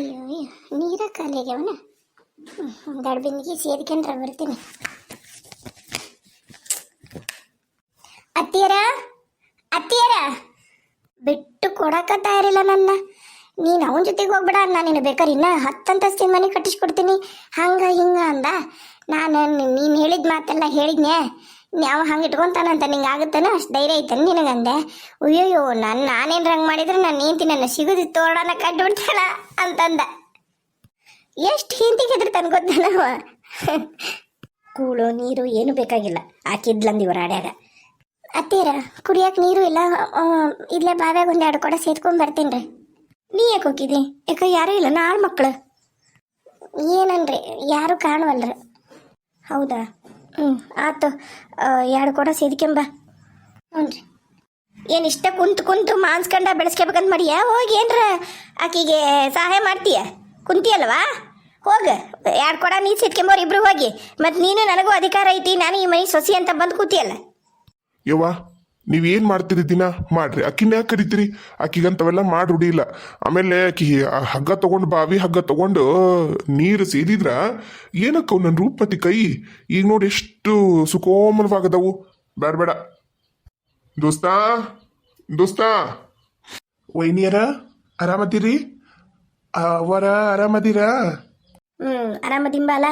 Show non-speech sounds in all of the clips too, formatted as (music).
ಅಯ್ಯೋ ನೀರ ಕಾಲಿಗೆವನ ಗಡ್ಬಿಂದಿಗೆ ಸೇದ್ಕೊಂಡ್ರೆ ಬರ್ತೀನಿ. ಅತ್ತಿಯರ ಅತ್ತಿಯರ, ಬಿಟ್ಟು ಕೊಡಕ ತಯಾರಿಲ್ಲ ನನ್ನ. ನೀನು ಅವನ ಜೊತೆಗೆ ಹೋಗ್ಬಿಡ, ನಾನು ನಿನ್ನ ಬೇಕಾದ್ರೆ ಇನ್ನ ಹತ್ತಂತಸ್ತಿನ ಮನೆ ಕಟ್ಟಿಸ್ಕೊಡ್ತೀನಿ. ಹಂಗ ಹಿಂಗ ಅಂದ. ನಾನು ನೀನು ಹೇಳಿದ ಮಾತೆಲ್ಲ ಹೇಳಿದ್ನೆ ನಾವು ಹಂಗೆ ಇಟ್ಕೊಂತಾನಂತ ನಿಂಗೆ ಆಗುತ್ತಾನ? ಅಷ್ಟು ಧೈರ್ಯ ಐತನ ನಿನಗಂದೆ? ಅಯ್ಯೋಯ್ಯೋ, ನಾನು ನಾನೇನು ರಂಗೆ ಮಾಡಿದ್ರೆ ನಾನು ನಿಂತಿ ನನ್ನ ಸಿಗುದಿ ತೋಡನ ಕಟ್ಬಿಡ್ತಾಳ ಅಂತಂದ. ಎಷ್ಟು ಹಿಂತಿಗೆ ಹೆದರ್ತಾನೆ ಗೊತ್ತನವ ಕೂಳು, ನೀರು ಏನು ಬೇಕಾಗಿಲ್ಲ. ಆಕಿದ್ಲಂದು ಇವ್ರ ಆಡ್ಯಾಗ ಅತ್ತೀರ ಕುಡಿಯಕ್ಕೆ ನೀರು ಇಲ್ಲ ಇಲ್ಲೇ ಬಾವ್ಯಾಗ ಒಂದು ಎರಡು ಕೊಡ ಸೇದ್ಕೊಂಡ್ ಬರ್ತೀನಿ ರೀ ನೀ ಯಾಕೆ ಹೋಗಿದ್ದಿ? ಯಾಕೆ ಯಾರೂ ಇಲ್ಲ ನಾಳೆ ಮಕ್ಕಳು ಏನನ್ರಿ ಯಾರು ಕಾಣುವಲ್ರಿ. ಹೌದಾ? ಹ್ಞೂ ಆತು. ಎರಡು ಕೊಡ ಸೇದ್ಕೊಂಬ. ಹ್ಞೂ ರೀ. ಏನು ಇಷ್ಟ ಕುಂತು ಕುಂತು ಮಾನ್ಸ್ಕಂಡ ಬೆಳೆಸ್ಕೋಬೇಕಂತ ಮಾಡಿಯ? ಹೋಗಿ ಏನ್ರ ಆಕಿಗೆ ಸಹಾಯ ಮಾಡ್ತೀಯ? ಕುಂತಿಯಲ್ವಾ? ಹೋಗ. ಎರಡು ಕೊಡ ನೀ ಸೇದ್ಕೊಂಬೋರು ಇಬ್ರು ಹೋಗಿ. ಮತ್ತು ನೀನು ನನಗೂ ಅಧಿಕಾರ ಐತಿ, ನಾನು ಈ ಮನೆ ಸೊಸಿ ಅಂತ ಬಂದು ಕೂತಿಯಲ್ಲ. ಯವ್ವ ನೀವೇನು ಮಾಡ್ತೀರಿ ದಿನ? ಮಾಡ್ರಿ. ಅಕ್ಕಿನ ಯಾಕೆ ಕರಿತೀರಿ? ಅಕ್ಕಿಗಂತವೆಲ್ಲ ಮಾಡಿ ಇಲ್ಲ. ಆಮೇಲೆ ಅಕ್ಕಿ ಹಗ್ಗ ತಗೊಂಡು ಬಾವಿ ಹಗ್ಗ ತಗೊಂಡು ನೀರು ಸೇದಿದ್ರ ಏನಕ್ಕವು ನನ್ನ ರೂಪಮತಿ ಕೈ? ಈಗ ನೋಡಿ ಎಷ್ಟು ಸುಕೋಮಲವಾಗದವು. ಬೇಡ ಬೇಡ ದೋಸ್ತ ದೋಸ್ತ. ವೈನಿಯರ, ಆರಾಮದಿರಿ? ಅವರ ಆರಾಮದಿರಾ? ಹ್ಞೂ ಆರಾಮದಿಂಬ ಅಲ್ಲ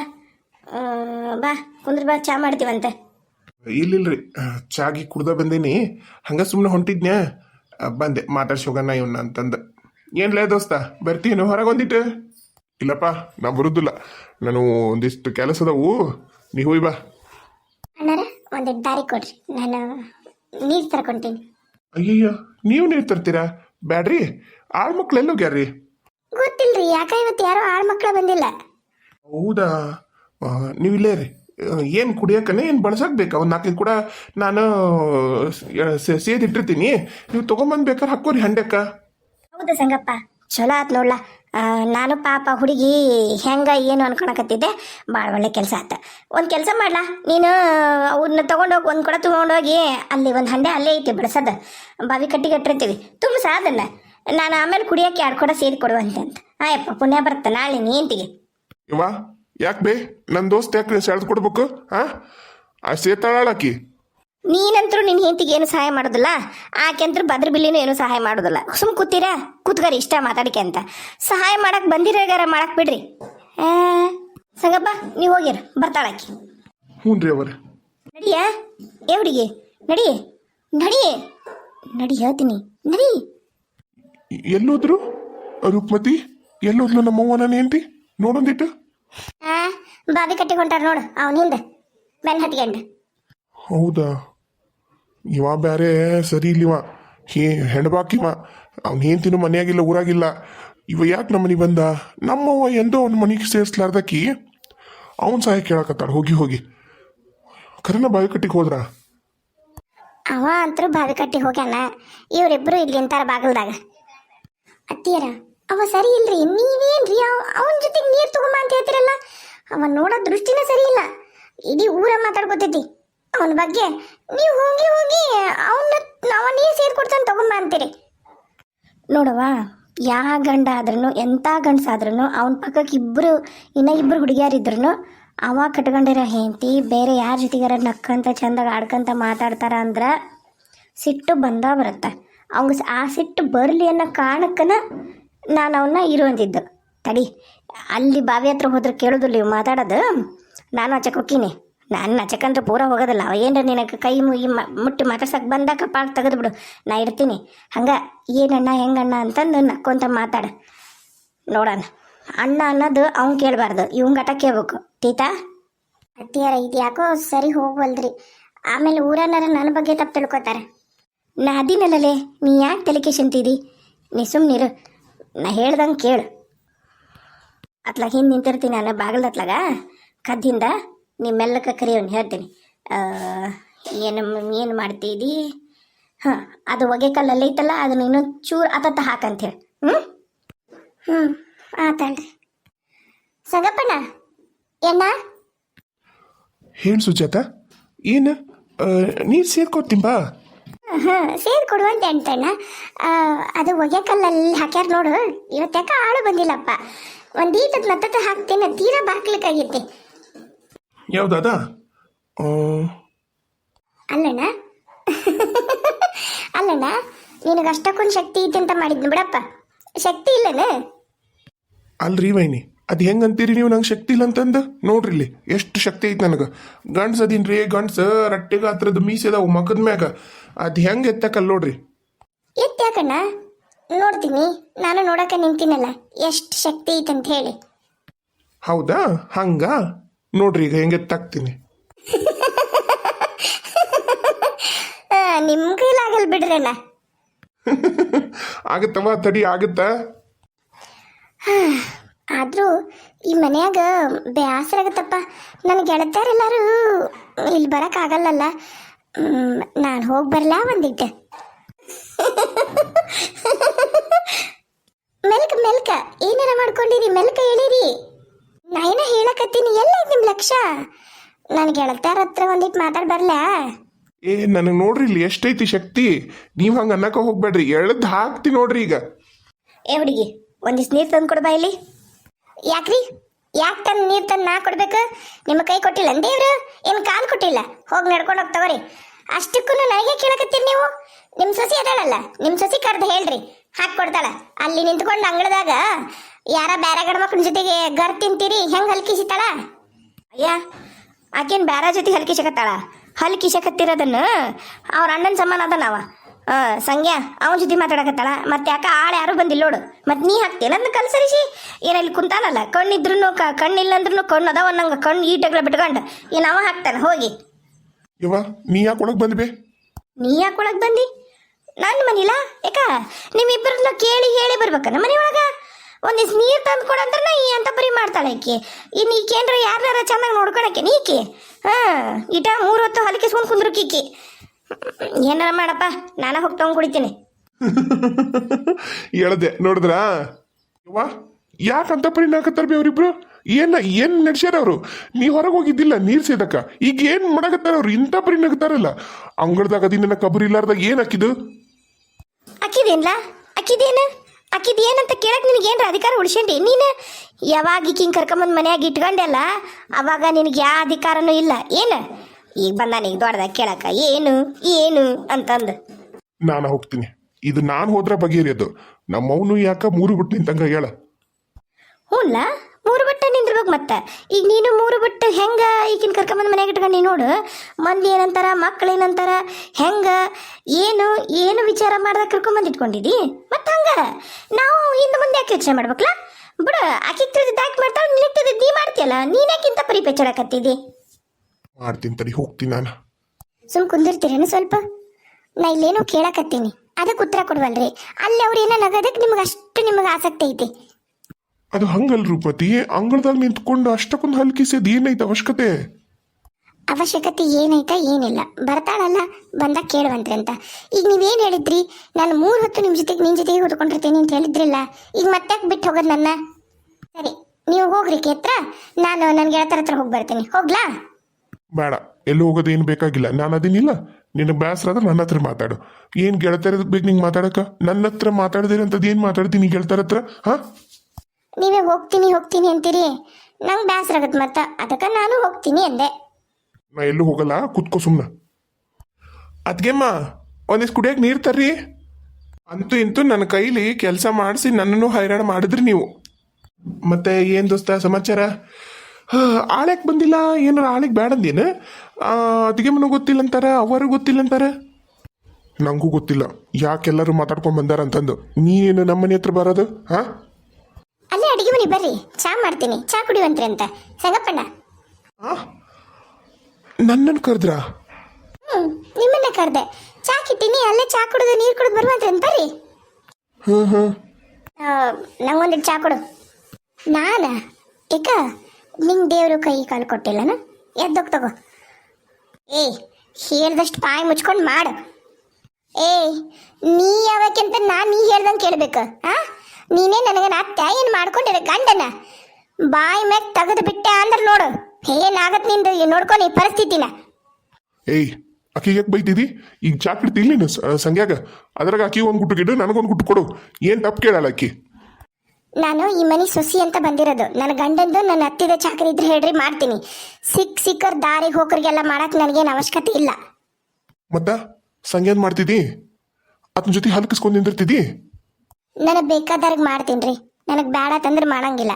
ಬಾ, ಕುಂದ್ರ ಬಾ, ಚಾ ಮಾಡ್ತೀವಂತೆ. ಇಲ್ಲಿಲ್ರಿ. ಚಾಗಿ ಕುಡ್ದ ಬಂದೀನಿ. ಹಂಗ ಸುಮ್ಮನೆ ಹೊಂಟಿದ್ನ ಬಂದೆ. ಮಾತಾಡ್ಸಿ ಹೋಗೋಣ ಇವನ್ನ ಅಂತಂದ ಏನ್ಲೇ ದೋಸ್ತ ಬರ್ತೀನಿ ಹೊರಗೆ ಒಂದಿಟ್ಟು ಇಲ್ಲಪ್ಪ ನಾ ಬರುದಿಲ್ಲ. ನಾನು ಒಂದಿಷ್ಟು ಕೆಲಸ ಅದಾವು. ನೀ ಹೋಯ್ ಬಾ. ಅಣ್ಣಾರ ದಾರಿ ಕೊಡ್ರಿ. ನಾನು ನೀರು ತರ್ಕೊಂತೀನಿ. ಅಯ್ಯಯ್ಯ ನೀವು ನೀರ್ ತರ್ತೀರಾ? ಬ್ಯಾಡ್ರಿ. ಆಳ್ ಮಕ್ಳು ಎಲ್ಲೋಗ್ಯಾರ್ರಿ ಗೊತ್ತಿಲ್ರಿ ಯಾಕ ಇವತ್ತು ಯಾರೋ ಆಳ್ ಮಕ್ಳ ಬಂದಿಲ್ಲ. ಹೌದಾ? ನೀವು ಇಲ್ಲೇ ರೀ ಏನು ಕುಡಿಯಕ್ಕನೆ ಏನು ಬಳಸಕ್ ಅವ್ನು ನಾಲ್ಕೈದು ಕೂಡ ನಾನು ಸೇದಿಟ್ಟಿರ್ತೀನಿ. ನೀವು ತೊಗೊಂಬಂದು ಬೇಕಾದ್ರೆ ಹಾಕೋರಿ ಹಂಡೆಕ್ಕ ಹೌದು ಸಂಗಪ್ಪ. ಚಲೋ ಆತ್ ನೋಡ್ಲ. ನಾನು ಪಾಪ ಹುಡುಗಿ ಹೆಂಗ ಏನು ಅನ್ಕೊಳಕತ್ತಿದ್ದೆ ಭಾಳ ಒಳ್ಳೆ ಕೆಲಸ ಆತ. ಒಂದು ಕೆಲಸ ಮಾಡ್ಲಾ? ನೀನು ಅವ್ರನ್ನ ತಗೊಂಡೋಗಿ ಒಂದು ಕೂಡ ತೊಗೊಂಡೋಗಿ ಅಲ್ಲಿ ಒಂದು ಹಂಡೆ ಅಲ್ಲೇ ಐತಿ ಬಳಸದ ಬಾವಿ ಕಟ್ಟಿ ಕಟ್ಟಿರ್ತೀವಿ. ತುಂಬ ಅದನ್ನ. ನಾನು ಆಮೇಲೆ ಕುಡಿಯೋಕೆ ಎರಡು ಕೂಡ ಸೇರಿ ಕೊಡುವಂತೆ ಅಂತ ಆಯಪ್ಪ ಪುಣ್ಯ ಬರುತ್ತೆ. ನಾಳೆ ನೀಂತಿಗೆ ಯಾಕೆ ಬೇ? ನನ್ನ ದೋಸ್ತ ಯಾಕೆ ಸೆಳೆದು ಕೊಡ್ಬೇಕು ಹಾ? ಆ ಸೇತಾಳಾಕಿ ನೀನಂತರೂ ನಿನ್ನ ಹೆಂಡತಿಗೆ ಏನು ಸಹಾಯ ಮಾಡೋದಿಲ್ಲ? ಅಂತ ಬದ್ರ ಬಿಲ್ಲಿನೂ ಏನು ಸಹಾಯ ಮಾಡೋದಿಲ್ಲ. ಸುಮ್ ಕೂತೀರಾ? ಕೂತ್ಕರಿ ಇಷ್ಟ ಮಾತಾಡಿಕೆ ಅಂತ. ಸಹಾಯ ಮಾಡಕ್ ಬಂದಿರಗಾರ ಮಾಡಕ್ ಬಿಡ್ರಿ. ಆ, ಸಂಗಪ್ಪ ನೀವು ಹೋಗಿರ ಬರ್ತಾಳಾಕಿ ಹ್ಞೂ ರೀ ಅವರ. ನಡಿಯ? ಏ ಹುಡುಗಿ ನಡಿ. ನಡಿ. ನಡಿ ಹೇಳ್ತೀನಿ. ನಡಿ. ಎಲ್ಲೋದ್ರು ರೂಪಮತಿ ಎಲ್ಲೋದ್ಲು ನಮ್ಮವ್ವ ನನ್ನ ಹೆಂಡತಿ? ನೋಡೊಂದಿಟ್ಟು. ಆ ಬಾವಿ ಕಟ್ಟಿ ಹೊಂಟಾರ ನೋಡು ಅವನ ಹಿಂದೆ ಬೆನ್ ಹತ್ಕೊಂಡು ಹೌದಾ? ಇವ ಬ್ಯಾರೆ ಸರಿ ಇಲ್ಲಿವ ಹೇ ಹೆಣ್ಬಾಕಿವ ಅವ್ನ ತಿನ್ನು ಮನೆಯಾಗಿಲ್ಲ ಊರಾಗಿಲ್ಲ. ಇವ ಯಾಕೆ ನಮ್ಮ ಮನೆಗೆ ಬಂದ? ನಮ್ಮವ್ವ ಎಂದೋ ಅವ್ನ ಮನೆಗೆ ಸೇರಿಸ್ಲಾರ್ದಕ್ಕಿ ಅವನ್ ಸಹಾಯ ಕೇಳಕತ್ತಾಳ ಹೋಗಿ ಹೋಗಿ. ಕರೆನ ಬಾವಿ ಕಟ್ಟಿಗೆ ಹೋದ್ರ? ಅವ ಅಂತರೂ ಬಾವಿ ಕಟ್ಟಿ ಹೋಗ್ಯಾನ. ಇವರಿಬ್ರು ಇಲ್ಲಿ ನಿಂತಾರ ಬಾಗಲ್ದಾಗ. ಅತ್ತಿಯರ ಅವ ಸರಿ ಇಲ್ರಿ ನೀವೇನ್ರಿ? ಅವನ ಜೊತೆಗೆ ನೀರು ತಗೊಂಬ ಅಂತ ಹೇಳ್ತಿರಲ್ಲ? ಅವ ನೋಡೋ ದೃಷ್ಟಿನೇ ಸರಿ ಇಲ್ಲ. ಇಡೀ ಊರ ಮಾತಾಡ್ಕೊತೈತಿ ಅವನ ಬಗ್ಗೆ ನೀವು ಹೋಗಿ ಹೋಗಿ ಅವನ್ನ ಅವನೇ ಸೇರ್ಕೊಡ್ತಾನೆ ತಗೊಂಬ ಅಂತೀರಿ. ನೋಡವ್ವ, ಯಾ ಗಂಡ ಆದ್ರೂ ಎಂಥ ಗಂಡಸಾದ್ರೂ ಅವನ ಪಕ್ಕಕ್ಕೆ ಇಬ್ಬರು ಇನ್ನ ಇಬ್ಬರು ಹುಡುಗಿಯರಿದ್ರು ಅವ ಕಟ್ಕೊಂಡಿರೋ ಹೆಂಡತಿ ಬೇರೆ ಯಾರ ಜೊತೆಗಾರ ನಕ್ಕಂತ, ಚಂದಾಗ ಆಡ್ಕಂತ ಮಾತಾಡ್ತಾರ ಅಂದ್ರೆ ಸಿಟ್ಟು ಬಂದ ಬರುತ್ತೆ. ಅವಂಗ ಆ ಸಿಟ್ಟು ಬರಲಿ ಅನ್ನೋ ಕಾರಣಕ್ಕನ ನಾನು ಅವನ್ನ ಇರುವಂತಿದ್ದು ತಡಿ, ಅಲ್ಲಿ ಬಾವಿ ಹತ್ರ ಹೋದ್ರೆ ಕೇಳೋದಿಲ್ಲ ಇವು ಮಾತಾಡೋದು. ನಾನು ಆಚಕ್ಕೆ ಹೋಗ್ತೀನಿ. ನಾನು ನಚಕಂದ್ರೆ ಪೂರ ಹೋಗೋದಿಲ್ಲ, ಅವ ಏನ್ರ ನಿನಗೆ ಕೈ ಮುಗಿ ಮುಟ್ಟಿ ಮಾತಾಡ್ಸಕ್ಕೆ ಬಂದ ಕಪಾಳ ತೆಗೆದು ಬಿಡು ನಾ ಇರ್ತೀನಿ. ಹಂಗೆ, ಏನಣ್ಣ, ಹೆಂಗಣ್ಣ ಅಂತಂದು ನಕ್ಕೊಂತ ಮಾತಾಡ. ನೋಡೋಣ. ಅಣ್ಣ ಅನ್ನೋದು ಅವ್ನು ಕೇಳಬಾರ್ದು ಇವಂಗ ಗಟ ಕೇಳ್ಬೇಕು. ತೀತಾ? ಅತ್ತಿಯಾರ ಇದು ಯಾಕೋ ಸರಿ ಹೋಗ್ವಲ್ದ್ರಿ. ಆಮೇಲೆ ಊರನ್ನಾರ ನನ್ನ ಬಗ್ಗೆ ತಪ್ಪು ತಿಳ್ಕೊತಾರೆ. ನಾ ಅದಿನಲ್ಲಲೇ, ನೀ ಯಾಕೆ ತಲೆ ಕೆಶಂತಿದಿ? ನೀ ಸುಮ್ಮನಿರು ನಾ ಹೇಳ್ದಂಗೆ ಕೇಳು. ಅತ್ಲಾಗ ಹಿಂದೆ ನಿಂತಿರ್ತೀನಿ ನಾನು ಬಾಗಿಲ್ದ ಅತ್ಲಾಗ ಕದ್ದಿಂದ ನಿಮ್ಮೆಲ್ಲಕ್ಕೆ ಕರಿಯೋನು ಹೇಳ್ತೀನಿ. ಏನು ಏನು ಮಾಡ್ತಿದ್ದೀ ಹಾಂ ಅದು ಹೊಗೆ ಕಲ್ಲಲ್ಲಿ ಐತಲ್ಲ ಅದನ್ನ ಇನ್ನೊಂದು ಚೂರು ಅತತ್ತ ಹಾಕಂತ ಹೇಳಿ ಹ್ಞೂ ಹ್ಞೂ ಆತಲ್ರಿ ಸಂಗಪ್ಪಣ್ಣ ಎಣ್ಣ ಹೇಳು ಸುಜಾತ? ಏನು? ನೀರು ಸೇರ್ಕೊಡ್ತೀನಿ ಬಾ. ಹಾಂ ಸೇರಿ ಕೊಡುವಂತೆ ಅಂತಣ್ಣ ಅದು ಅದು ಕಲ್ಲಲ್ಲಿ ಹಾಕ್ಯಾರ ನೋಡು ಇವತ್ತ್ಯಾಕ ಆಳು ಬಂದಿಲ್ಲಪ್ಪ. ಒಂದೀಟದ ಮತ್ತದ ಹಾಕ್ತೇನೆ ತೀರಾ ಬಾರ್ಕ್ಲಿಕ್ಕಾಗೈತಿ ಯಾವ್ದಾದ ಅಲ್ಲಣ್ಣ? ಅಲ್ಲಣ್ಣ ನಿನಗೆ ಅಷ್ಟಕ್ಕೊಂದು ಶಕ್ತಿ ಐತೆ ಅಂತ ಮಾಡಿದ್ನು ಬಿಡಪ್ಪ. ಶಕ್ತಿ ಇಲ್ಲನ? ಅಲ್ರಿ ವೈನಿ ಅದು ಹೆಂಗಂತೀರಿ ನೀವು? ನಂಗೆ ಶಕ್ತಿ ಇಲ್ಲ ಅಂತಂದು? ನೋಡ್ರಿ ಇಲ್ಲಿ ಎಷ್ಟು ಶಕ್ತಿ ಐತಿ ನನಗೆ. ಗಂಡ್ಸ್ ಅದೀನ್ರಿ ಗಂಡ್ಸ ರಟ್ಟಿಗೆ ಹತ್ರದ ಮೀಸೆದಾವು ಮಗದ ಮ್ಯಾಗ. ಅದು ಹೆಂಗೆ ಎತ್ತಕಲ್ಲ ನೋಡ್ರಿ? ಎತ್ತ್ಯಾಕಣ್ಣ? ನೋಡ್ತೀನಿ. ನಾನು ನೋಡಕ್ಕೆ ನಿಂತೀನಲ್ಲ. ಎಷ್ಟು ಶಕ್ತಿ ಐತಂತ ಹೇಳಿ ಹೌದಾ? ಹಂಗ? ನೋಡ್ರಿ ಈಗ ಹೆಂಗೆ ತಾಕ್ತೀನಿ ಆ, ನಿಮ್ ಕೈಲಾಗಲ್ ಬಿಡ್ರಣ್ಣ ಆಗತ್ತವ ತಡಿ ಆಗತ್ತ? ಆದ್ರೂ ಈ ಮನ್ಯಾಗ ಬೇಸರ ಆಗತ್ತಪ್ಪ. ನನ್ನ ಗೆಳತಿಯರೆಲ್ಲರೂ ಇಲ್ಲಿ ಬರೋಕ್ಕಾಗಲ್ಲಲ್ಲ. ನಾನು ಹೋಗಿ ಬರಲಾ ಒಂದಿಟ್ಟು? ಮೆಲ್ಕ ಮೆಲ್ಕ. ಏನಾರ ಮಾಡ್ಕೊಂಡಿರಿ ಮೆಲ್ಕ ಹೇಳಿರಿ. ನಾ ಏನ ಹೇಳಕತ್ತೀನಿ ಎಲ್ಲ ನಿಮ್ಮ ಲಕ್ಷ. ನನ್ನ ಗೆಳತಾರ ಹತ್ರ ಒಂದಿಟ್ಟು ಮಾತಾಡ್ ಬರ್ಲಾ? ಏ ನನಗೆ ನೋಡ್ರಿ ಇಲ್ಲಿ ಎಷ್ಟೈತಿ ಶಕ್ತಿ. ನೀವು ಹಂಗೆ ಅನ್ನಕ ಹೋಗ್ಬೇಡ್ರಿ ಎಳ್ದು ಹಾಕ್ತಿ ನೋಡ್ರಿ ಈಗ. ಏ ಹುಡುಗಿ ಒಂದಿಷ್ಟು ನೀರು ತಂದು ಕೊಡ್ಬಾ ಇಲ್ಲಿ. ಯಾಕ್ರಿ? ಯಾಕೆ ತಂದು ನೀರು ತಂದು ನಾ ಕೊಡ್ಬೇಕು? ನಿಮ್ಮ ಕೈ ಕೊಟ್ಟಿಲ್ಲ ದೇವ್ರು? ಏನು ಕಾಲು ಕೊಟ್ಟಿಲ್ಲ? ಹೋಗಿ ನಡ್ಕೊಂಡು ಹೋಗಿ ತಗೋರಿ. ಅಷ್ಟಕ್ಕೂ ನನಗೆ ಕೇಳಕತ್ತೀರಿ ನೀವು? ನಿಮ್ಮ ಸಸಿ ಅದಾಳಲ್ಲ ನಿಮ್ಮ ಸಸಿ ಕರ್ದು ಹೇಳ್ರಿ. ಹಾಕಿ ಕೊಡ್ತಾಳ. ಅಲ್ಲಿ ನಿಂತ್ಕೊಂಡು ಅಂಗಳದಾಗ ಯಾರ ಬೇರೆ ಗಂಡ ಮಕ್ಳ ಜೊತೆಗೆ ಗರ್ ತಿಂತೀರಿ ಹೆಂಗೆ ಹಲ್ಕಿಸಿತಾಳ? ಅಯ್ಯ ಆಕೇನು ಬೇರೆ ಜೊತೆ ಹಲ್ಕಿಸಕತ್ತಾಳ? ಹಲ್ಕಿಸಕತ್ತಿರೋದನ್ನು ಅವ್ರ ಅಣ್ಣನ ಸಮಾನ ಅದ ಅವ. ಸಂಗ್ಯಾ ಅವನ ಜೊತೆ ಮಾತಾಡಕತ್ತಾಳ. ಮತ್ತೆ ಯಾಕ ಆಳ ಯಾರು ಬಂದಿಲ್ಲ ನೋಡು. ಮತ್ತೆ ನೀ ಹಾಕ್ತೇನೆ ಅದನ್ನ ಕಲ್ಸರಿಸಿ? ಏನಲ್ಲಿ ಕುಂತಾನಲ್ಲ ಕಣ್ಣಿದ್ರು ಕಣ್ಣಿಲ್ಲಂದ್ರು ಕಣ್ಣು ಅದಾವ ನಂಗೆ ಕಣ್ಣು ಈಟಗಳ ಬಿಟ್ಕೊಂಡು ಏನು ಅವ ಹಾಕ್ತಾನೆ? ಹೋಗಿ. ಯವ್ವ ನೀ ಯಾಕೆ ಒಳಗೆ ಬಂದ್ಬೇ? ನೀ ಯಾಕೆ ಒಳಗೆ ಬಂದಿ? ನನ್ನ ಮನಿಲ ಯಾಕ ನಿಮ್ಮಿಬ್ಬರನ್ನ ಕೇಳಿ ಹೇಳಿ ಬರ್ಬೇಕ ನಮ್ಮ ಮನೆ ಒಳಗ? ಒಂದಿಸ್ ನೀರು ತಂದು ಕೊಡಂದ್ರೆ ನಾ ಈ ಅಂತ ಬರೀ ಮಾಡ್ತಾಳೆ ಈಕೆ. ಇನ್ನು ಈಕೇನ್ರ ಯಾರನ್ನಾರ ಚೆನ್ನಾಗಿ ನೋಡ್ಕೊಳಕ್ಕೆ ನೀಕಿ ಹಾಂ ಇಟ ಮೂರು ಹೊತ್ತು ಹಲಕಿಸ್ಕೊಂಡು ಸುಮ್ಮನೆ ಈಕಿ. ಏನಾರ ಮಾಡಪ್ಪ, ನಾನು ಹೋಗಿ ತಗೊಂಡ್ ಕುಡಿತೀನಿ. (laughs) ಹೇಳ್ದೆ, ನೋಡಿದ್ರಾ? ಯಾಕಂತ ಪರಿಣಾಕತ್ತಾರ ಬಿ ಅವ್ರಿಬ್ರು? ಏನ ಏನ್ ನಡ್ಸ್ಯಾರ ಅವರು? ನೀ ಹೊರಗೆ ಹೋಗಿದ್ದಿಲ್ಲ, ನೀರ್ ಸೇದಕ್ಕ. ಈಗ ಏನ್ ಮಾಡಕತ್ತಾರ ಅವ್ರು? ಇಂಥ ಪರಿಣಾಕತ್ತಾರಲ್ಲ ಅಂಗಳದಾಗ ಅದಿನ ಕಬರಿ ಇಲ್ಲಾರ್ದಾಗ ಏನ್ ಹಾಕಿದು ಅಕ್ಕಿದೇನ್ಲ? ಅಕ್ಕಿದೇನು? ಅಕ್ಕಿದೇನಂತ ಕೇಳಕ್ ನಿನಗೆ ಏನ್ರ ಅಧಿಕಾರ ಉಳಿಸ್ಕೊಂಡಿ ನೀನು ಯಾವಾಗ ಈಕಿಂಗ್ ಕರ್ಕೊಂಬಂದು ಮನ್ಯಾಗ ಇಟ್ಕೊಂಡೆಲ್ಲ ಅವಾಗ ನಿನಗೆ ಯಾವ ಅಧಿಕಾರನೂ ಇಲ್ಲ. ಏನು? ಈಗ ಬಂದ ಈಗ ದೊಡ್ಡದಾಗ ಕೇಳಕ. ಏನು? ಏನು? ಅಂತಂದು. ನಾನು ಹೋಗ್ತೀನಿ. ಇದು ನಾನು ಹೋದ್ರ ಬಗೆಹರಿಯೋದು. ನಮ್ಮವನು ಯಾಕ ಮೂರು ಬಿಟ್ಟು ನಿಂತಂಗ ಹೇಳ? ಹ್ಞೂನ್ಲ ಮೂರು ಬಟ್ಟೆ ನಿಂದಿರ್ಬೇಕು ಮತ್ತೆ. ಈಗ ನೀನು ಮೂರು ಬಿಟ್ಟು ಹೆಂಗ ಈಗಿನ ಕರ್ಕೊಂಬಂದು ಮನೆಗೆ ಇಟ್ಕೊಂಡು ನೋಡು. ಮಂದಿ ಏನಂತಾರ ಮಕ್ಳು ಏನಂತಾರ ಹೆಂಗ ಏನು ಏನು ವಿಚಾರ ಮಾಡ್ದ ಕರ್ಕೊಂಬಂದು ಇಟ್ಕೊಂಡಿದಿ? ಮತ್ತೆ ಹಂಗ? ನಾವು ಹಿಂದೆ ಮುಂದೆ ಯಾಕೆ ಯೋಚನೆ ಮಾಡ್ಬೇಕಲ್ಲ ಬಿಡ ಆಕಿ ತಿಳಿದಿದ್ದು ಯಾಕೆ ಮಾಡ್ತಾಳೆ ನೀ ಮಾಡ್ತೀಯಲ್ಲ ನೀನ್ಯಾಕಿಂತ ಪರಿ ಪೆಚ್ಚಡಕತ್ತಿದ್ದಿ ಮಾಡ್ತೀನಿ ತಡಿ ಹೋಗ್ತೀನಿ ನಾನು. ಸುಮ್ ಕುಂದಿರ್ತೀರೇನು ಸ್ವಲ್ಪ? ನಾ ಇಲ್ಲೇನೋ ಕೇಳಕತ್ತೀನಿ. ಅದಕ್ಕೆ ಉತ್ತರ ಕೊಡ್ವಲ್ರಿ. ಅಲ್ಲಿ ಅವ್ರು ಏನ ನಗೋದಕ್ಕೆ ನಿಮ್ಗೆ ಅಷ್ಟು ನಿಮಗೆ ಆಸಕ್ತಿ ಐತಿ. ಅದು ಹಂಗಲ್ ರೂಪತಿ ಅಂಗಳದಾಗ ನಿಂತ್ಕೊಂಡು ಅಷ್ಟಕ್ಕೊಂದು ಹಲ್ಕಿಸೋದು ಏನೈತೆ ಅವಶ್ಯಕತೆ? ಅವಶ್ಯಕತೆ ಏನೈತ ಏನಿಲ್ಲ. ಬರ್ತಾಳಲ್ಲ ಬಂದಾಗ ಕೇಳುವಂತೆ ಅಂತ. ಈಗ ನೀವೇನು ಹೇಳಿದ್ರಿ? ನಾನು ಮೂರು ಹೊತ್ತು ನಿಮ್ಮ ಜೊತೆಗೆ ನಿನ್ನ ಜೊತೆಗೆ ಹೊತ್ಕೊಂಡಿರ್ತೀನಿ ಅಂತ ಹೇಳಿದ್ರಿಲ್ಲ. ಈಗ ಮತ್ತೆ ಬಿಟ್ಟು ಹೋಗೋದು ನನ್ನ? ಸರಿ ನೀವು ಹೋಗ್ರಿ ಕೇತ್ರ. ನಾನು ನನ್ನ ಗೆಳತರ ಹತ್ರ ಹೋಗಿ ಬರ್ತೀನಿ. ಹೋಗ್ಲಾ? ಬೇಡ ಎಲ್ಲೂ ಹೋಗೋದು ಏನು ಬೇಕಾಗಿಲ್ಲ. ನಾನು ಅದೇನಿಲ್ಲ. ನಿನ್ನ ಬೇಸರ ಆದ್ರೆ ನನ್ನ ಹತ್ರ ಮಾತಾಡು. ಏನು ಗೆಳತಾರ ಬೇಕು ನಿಂಗೆ ಮಾತಾಡಕ ನನ್ನ ಹತ್ರ ಮಾತಾಡದಿರ ಅಂತದ್ದು ಏನು ಮಾತಾಡ್ತೀನಿ ಗೆಳತಾರ ಹತ್ರ? ಹಾ? ನೀವೇ ಹೋಗ್ತೀನಿ ಹೋಗ್ತೀನಿ ಅಂತೀರಿ? ನಂಗೆ ಬೇಸರ ಆಗತ್ತೆ ಮತ್ತ. ಅದಕ್ಕ ನಾನು ಹೋಗ್ತೀನಿ ಅಂದೆ. ನಾ ಎಲ್ಲೂ ಹೋಗಲ್ಲ, ಕುತ್ಕೋ ಸುಮ್ಮನೆ ಅದ್ಗೆಮ್ಮ, ಒಂದಿಷ್ಟು ಕುಡಿಯಕ್ಕೆ ನೀರು ತರ್ರಿ. ಅಂತೂ ಇಂತೂ ನನ್ನ ಕೈಲಿ ಕೆಲಸ ಮಾಡಿಸಿ ನನ್ನನ್ನು ಹೈರಾಣ ಮಾಡಿದ್ರಿ ನೀವು. ಮತ್ತೆ ಏನು ದೋಸ್ತ ಸಮಾಚಾರ? ಆಳಕ್ಕೆ ಬಂದಿಲ್ಲ, ಏನಾರ ಬೇಡ ಬೇಡಂದೇನು ಅದ್ಗೆಮ್ಮನೂ ಗೊತ್ತಿಲ್ಲ ಅಂತಾರ ಅವರು ಗೊತ್ತಿಲ್ಲ ಅಂತಾರ ನಂಗೂ ಗೊತ್ತಿಲ್ಲ ಯಾಕೆಲ್ಲರೂ ಮಾತಾಡ್ಕೊಂಡು ಬಂದಾರ ಅಂತಂದು ನೀನು ನಮ್ಮನೆ ಹತ್ರ ಬರೋದು, ಹಾ? ಅಲ್ಲೇ ಅಡುಗೆ ಮನೆ ಬರ್ರಿ. ಚಾ ಮಾಡ್ತೀನಿ. ಚಾ ಕುಡಿಯುವಂತ್ರಿ ಅಂತ. ಸಂಗಪ್ಪಣ್ಣ. ನನ್ನನ್ನು ಕರೆದ್ರಾ? ಹ್ಞೂ ನಿಮ್ಮನ್ನ ಕರೆದೆ. ಚಾ ಕಿಟ್ಟಿನಿ ಅಲ್ಲೇ ಚಾ ಕುಡಿದು ನೀರು ಕುಡಿದು ಬರುವಂತ್ರಿ ಅಂತ ಬರ್ರಿ. ಹ್ಞೂ ಹ್ಞೂ ನಂಗೊಂದಿಟ್ಟು ಚಾ ಕೊಡು. ನಾನ? ಏಕ ನಿಂಗೆ ದೇವರು ಕೈ ಕಾಲು ಕೊಟ್ಟಿಲ್ಲನ? ಎದ್ದೋಗ್ ತಗೋ. ಏ ಹೇಳ್ದಷ್ಟು ಪಾಯಿ ಮುಚ್ಕೊಂಡು ಮಾಡು. ಏಯ್ ನೀ ಯಾವಕ್ಕಿಂತ ನಾನು ನೀ ಹೇಳ್ದಂಗೆ ಕೇಳ್ಬೇಕು ಆ? ನೀನೇ ನನಗೆ ಅತ್ತೆ ಏನು ಮಾಡ್ಕೊಂಡಿರ ಗಂಡನ ಬಾಯಿ ಮ್ಯಾಗ ತೆಗೆದು ಬಿಟ್ಟೆ ಅಂದ್ರೆ ನೋಡು. ಏನಾಗತ್ ನಿಂದು? ನೋಡ್ಕೊ ನೀ ಪರಿಸ್ಥಿತಿನ. ಏಯ್ ಆಕಿಗೆ ಯಾಕೆ ಬೈತಿದಿ? ಈಗ ಚಾಕ್ಲೇಟ್ ಇಲ್ಲಿ ಸಂಗ್ಯಾಗ ಅದ್ರಾಗ ಆಕಿ ಒಂದು ಗುಟ್ಟು ಗಿಡ ನನಗೊಂದು ಗುಟ್ಟು ಕೊಡು. ಏನು ತಪ್ಪು ಕೇಳಲ್ಲ ಆಕಿ? ನಾನು ಈ ಮನೆ ಸೊಸಿ ಅಂತ ಬಂದಿರೋದು. ನನ್ನ ಗಂಡಂದು ನನ್ನ ಅತ್ತಿದ ಚಾಕರಿ ಇದ್ರೆ ಹೇಳ್ರಿ ಮಾಡ್ತೀನಿ. ಸಿಕ್ ಸಿಕ್ಕರ್ ದಾರಿಗೆ ಹೋಕರಿಗೆಲ್ಲ ಮಾಡಕ್ ನನಗೇನು ಅವಶ್ಯಕತೆ ಇಲ್ಲ. ಮತ್ತ ಸಂಗ್ಯಾನ್ ಮಾಡ್ತಿದ್ದಿ ಅದ್ರ ಜೊತೆ ಹಲಕಿಸ್ಕೊಂಡು ನಿಂದಿರ್ತಿದ್ದಿ ನನಗೆ ಬೇಕಾದಾಗ ಮಾಡ್ತೀನಿ ರೀ ನನಗೆ ಬೇಡ ತಂದ್ರೆ ಮಾಡಂಗಿಲ್ಲ.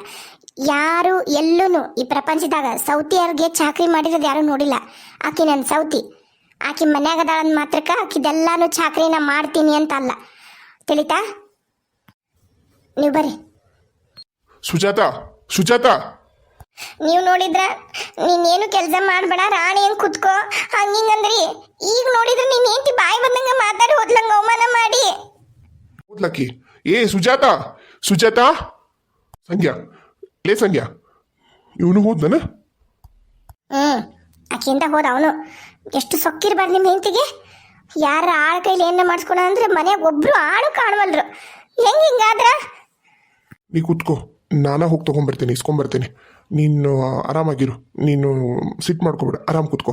ಯಾರು ಎಲ್ಲೂ ಈ ಪ್ರಪಂಚದಾಗ ಸೌತಿ ಅವ್ರಿಗೆ ಚಾಕ್ರಿ ಮಾಡಿರೋದು ಯಾರು ನೋಡಿಲ್ಲ. ಆಕಿ ನನ್ನ ಸೌತಿ. ಆಕಿ ಮನ್ಯಾಗ ಅದಾಳ ಮಾತ್ರಕ್ಕ ಆಕಿದೆಲ್ಲಾನು ಚಾಕ್ರಿನ ಮಾಡ್ತೀನಿ ಅಂತ ಅಲ್ಲ. ತಿಳಿತಾ? ನೀವು ಬರ್ರಿ. ಸುಜಾತ ಸುಜಾತ. ನೀವು ನೋಡಿದ್ರ ನೀನೇನು ಕೆಲಸ ಮಾಡಬೇಡ ರಾಣಿ ಹೆಂಗ್ ಕುತ್ಕೋ? ಹಂಗಿಂಗಂದ್ರಿ. ಈಗ ನೋಡಿದ್ರೆ ನೀನ್ ಹೆಂಡತಿ ಬಾಯಿ ಬಂದಂಗ ಮಾತಾಡಿ ಹೋದ್ಲಂಗ ಅವಮಾನ ಮಾಡಿ. ಓದ್ಲಕ್ಕಿ ಏ ಸುಜಾತ ಸುಜಾತ? ಸಂಗ್ಯಾ ಲೇ ಸಂಗ್ಯಾ ಇವನು ಹೋದ್ನನ? ಹ್ಮ್ ಹೋದ ಅವನು. ಎಷ್ಟು ಸೊಕ್ಕಿರ್ಬಾರ್ದು ನಿಮ್ಮ ಹೆಂಡತಿಗೆ? ಯಾರ ಆಳ ಕೈಲಿ ಏನ ಮಾಡಿಸ್ಕೊಳ ಅಂದ್ರೆ ಮನ್ಯಾಗ ಒಬ್ರು ಆಳು ಕಾಣವಲ್ರು. ಹೆಂಗ್ ಹಿಂಗಾದ್ರ? ನೀ ಕೂತ್ಕೋ ನಾನಾ ಹೋಗಿ ತಗೊಂಬರ್ತೀನಿ ಇಸ್ಕೊಂಬರ್ತೀನಿ. ನೀನು ಆರಾಮಾಗಿರು. ನೀನು ಸಿಟ್ ಮಾಡ್ಕೊಬೇಡ ಆರಾಮ್ ಕೂತ್ಕೋ.